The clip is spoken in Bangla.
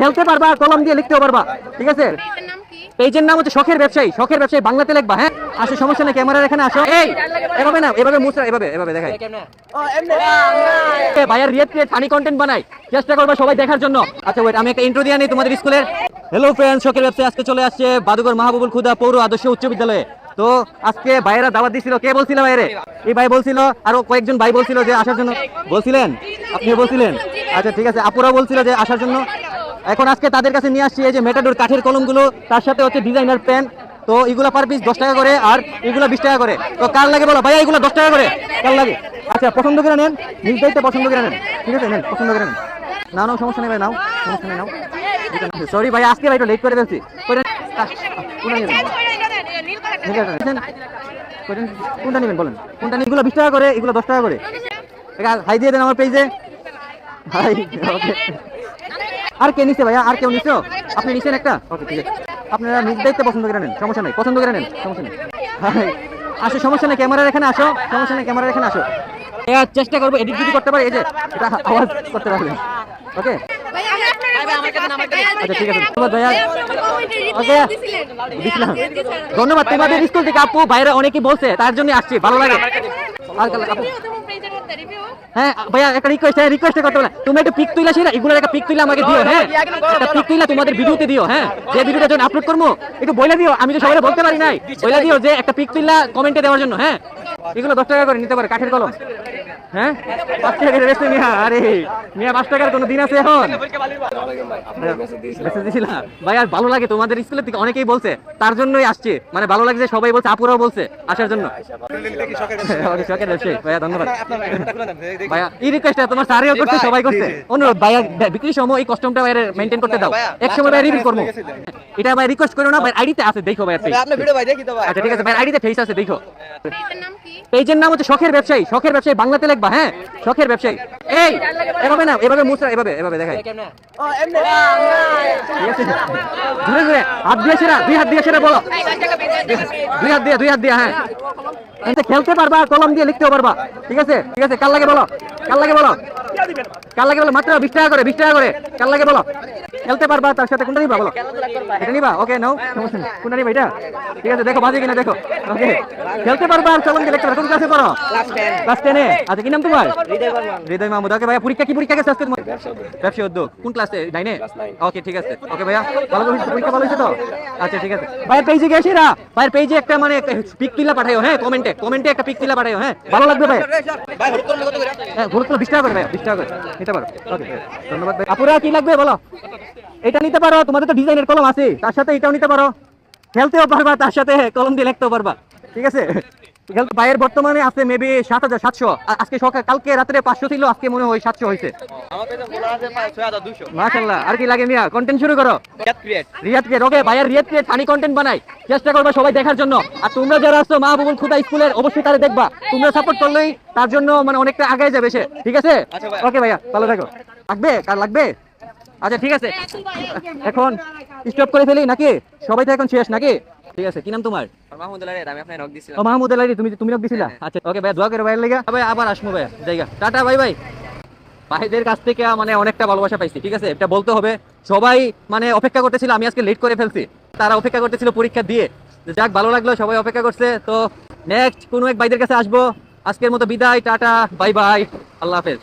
খেলতে পারবা কলম দিয়ে লিখতেও পারবা ঠিক আছে? পেজের নাম হচ্ছে শখের ব্যবসায়ী শখের ব্যবসায়ী বাংলাতে লিখবা হ্যাঁ? আসে সমস্যা নেই ক্যামেরার এখানে আসো। এই এভাবে না এভাবে মুসরা এভাবে এভাবে দেখাই। ভাইয়ার রিয়েট ক্রিয়েট ফানি কন্টেন্ট বানাই চেষ্টা করবে সবাই দেখার জন্য। আচ্ছা ওয়েট আমি একটা ইন্ট্রো দিয়ে নিই তোমাদের স্কুলের। হ্যালো ফ্রেন্ড শখের ব্যবসায়ী আজকে চলে আসছে বাদুগর মাহবুবুল খুদা পৌর আদর্শ উচ্চ বিদ্যালয়ে। তো আজকে ভাইয়েরা দাওয়াত দিছিল কে বলছিল ভাইরে এই ভাই বলছিল আরও কয়েকজন ভাই বলছিল যে আসার জন্য। বলছিলেন? আপনি বলছিলেন? আচ্ছা ঠিক আছে আপুরা বলছিল যে আসার জন্য। এখন আজকে তাদের কাছে নিয়ে আসছি এই যে মেটাডোর কাঠের কলমগুলো, তার সাথে হচ্ছে ডিজাইনার পেন তো এগুলো পার পিস দশ টাকা করে আর এগুলো বিশ টাকা করে। তো কার লাগে বলো? ভাইয়া, এগুলো দশ টাকা করে। কার লাগে? আচ্ছা পছন্দ করে নেন। নিজ দায়িত্বে পছন্দ করে নেন। ঠিক আছে, নেন, পছন্দ করে নেন। নাও নাও, সমস্যা নেই ভাই, নাও, সমস্যা নেই, নাও। সরি ভাই, আজকে ভাই একটু লেট করে ফেলছি। কোনটা নেবেন? বলেন? কোনটা এগুলো বিশ টাকা করে, এগুলো দশ টাকা করে। হাই দিয়ে দেন আমার পেজে হাই, ওকে। আর কে নিছে ভাইয়া? আর কেউ নিছো? আপনি নিছেন একটা? ওকে ঠিক আছে। আপনারা নিজ দায়িত্বে পছন্দ করে নেন, সমস্যা নেই। পছন্দ করে নেন, সমস্যা নেই। আসো, সমস্যা নেই, ক্যামেরার এখানে আসো, সমস্যা নেই, ক্যামেরার এখানে আসো। চেষ্টা করব এডিট যদি করতে পারে, এই যে, এটা আওয়াজ করতে পারবেন ওকে আচ্ছা ঠিক আছে। ধন্যবাদ ওকে ধন্যবাদ। তোমাদের স্কুল থেকে আপু বাইরে অনেকেই বলছে, তার জন্য আসছি, ভালো লাগে। হ্যাঁ ভাইয়া একটা রিকোয়েস্ট হ্যাঁ রিকোয়েস্ট করতে বলে। তুমি একটা পিক তুইলা সেটা এগুলোর একটা পিক তুইলা আমাকে দিও হ্যাঁ? একটা পিক তুইলা তোমাদের ভিডিওতে দিও হ্যাঁ? যে ভিডিওটা যখন আপলোড করব একটু বইলা দিও আমি তো সবাই বলতে পারি নাই। বইলা দিও যে একটা পিক তুইলা কমেন্টে দেওয়ার জন্য হ্যাঁ? এগুলো দশ টাকা করে নিতে পারে কাঠের কলম। হ্যাঁ? পাঁচ টাকা বেচতে মিয়া। আরে মিয়া পাঁচ টাকার কোনো দিন আছে এখন? মেসেজ দিছিলা? ভাই আর ভালো লাগে তোমাদের স্কুলের থেকে অনেকেই বলছে তার জন্যই আসছে। মানে ভালো লাগে যে সবাই বলছে আপুরাও বলছে আসার জন্য। শখের ব্যবসায়ী। ভাইয়া ধন্যবাদ। ভাইয়া এই রিকোয়েস্টটা তোমার স্যারেও করছে সবাই করছে। অনুরোধ ভাইয়া বিক্রির সময় এই কস্টমটা মেনটেন করতে দাও। এক সময় ভাই রিভিল করব। এটা ভাই রিকোয়েস্ট করো না ভাই আইডিতে আছে দেখো ভাই আপনার ভিডিও ভাই দেখি তো ভাই আচ্ছা ঠিক আছে ভাই আইডিতে ফেস আছে দেখো। পেজের নাম কি? পেজের নাম হচ্ছে শখের ব্যবসায়ী। শখের ব্যবসায়ী বাংলাতে লিখবা হ্যাঁ? শখের ব্যবসায়ী। এই এভাবে না এভাবে মুসরা এভাবে এভাবে দেখাই। ধীরে ধীরে হাত দিয়ে সেরা দুই হাত দিয়ে সেরা বলো। দুই হাত দিয়ে দুই হাত দিয়ে হ্যাঁ। খেলতে পারবা কলম দিয়ে লিখতেও পারবা। ঠিক আছে ঠিক আছে কার লাগে বলো? কার লাগে বলো? কার লাগে বলো? মাত্র বিশ টাকা করে বিশ টাকা করে। কার লাগে বলো? খেলতে পারবা তার সাথে কোনটা নিবা বলো? এটা নিবা? ওকে নাও সমস্যা নেই। কোনটা নিবা এটা? ঠিক আছে দেখো বাজে কিনা দেখো। ওকে খেলতে পারবা আর দিয়ে লিখতে কোন ক্লাসে পড়ো? ক্লাস 10 ক্লাস টেনে? আচ্ছা কি নাম তোমার? হৃদয় মাহমুদ। ওকে ভাইয়া পরীক্ষা কি পরীক্ষা গেছে আজকে তোমার ব্যবসা উদ্যোগ। কোন ক্লাসে নাইনে ওকে ঠিক আছে। ওকে ভাইয়া ভালো করে পরীক্ষা ভালো হয়েছে তো? আচ্ছা ঠিক আছে। ভাইয়ের পেজে গেছি না? ভাইয়ের পেজে একটা মানে পিক তুলা পাঠাইও হ্যাঁ কমেন্টে কমেন্টে একটা পিক তুলা পাঠাইও হ্যাঁ। ভালো লাগবে ভাই হলুদ হ্যাঁ গুরুত্ব বিশ টাকা করে ভাইয়া বিশ টাকা করে। নিতে পারো। ওকে ধন্যবাদ ভাই আপুরা কি লাগবে বলো? এটা নিতে পারো তোমাদের তো ডিজাইনের কলম আছে তার সাথে এটাও নিতে পারো। খেলতেও পারবা তার সাথে কলম দিয়ে লিখতেও পারবা। ঠিক আছে? ভাইয়ের বর্তমানে আছে মেবি সাত হাজার সাতশো। আজকে সকাল কালকে রাত্রে পাঁচশো ছিল আজকে মনে হয় সাতশো হয়েছে। আমার পেজে বলা আছে 6200 মাশাল্লাহ আর কি লাগে মিয়া? কন্টেন্ট শুরু করো। রিয়াদ ক্রিয়েট ওকে ভাইয়ের রিয়াদ ক্রিয়েট ফানি কন্টেন্ট বানাই। চেষ্টা করবা সবাই দেখার জন্য। আর তোমরা যারা আসছো মাহবুবুল খুদা স্কুলের অবশ্যই তারা দেখবা। তোমরা সাপোর্ট করলেই তার জন্য মানে অনেকটা আগে যাবে সে। ঠিক আছে? আচ্ছা ওকে ভাইয়া ভালো থাকো। লাগবে? কার লাগবে? আচ্ছা ঠিক আছে। এখন স্টপ করে ফেলি নাকি? সবাই তো এখন শেষ নাকি? ঠিক আছে কি নাম তোমার? মাহমুদ আলারে আমি আপনাকে নক দিছিলাম। ও মাহমুদ আলাই তুমি তুমি নক দিছিলা? আচ্ছা ওকে ভাই দোয়া করে ভাইয়ের লেগে। ভাই আবার আসমু ভাই জায়গা। টাটা বাই বাই ভাইদের কাছ থেকে মানে অনেকটা ভালোবাসা পাইছি ঠিক আছে? এটা বলতে হবে সবাই মানে অপেক্ষা করতেছিল আমি আজকে লেট করে ফেলছি। তারা অপেক্ষা করতেছিল পরীক্ষা দিয়ে। যাক ভালো লাগল সবাই অপেক্ষা করছে। তো নেক্সট কোনো এক ভাইদের কাছে আসব। আজকের মতো বিদায় টাটা বাই বাই আল্লাহ হাফেজ।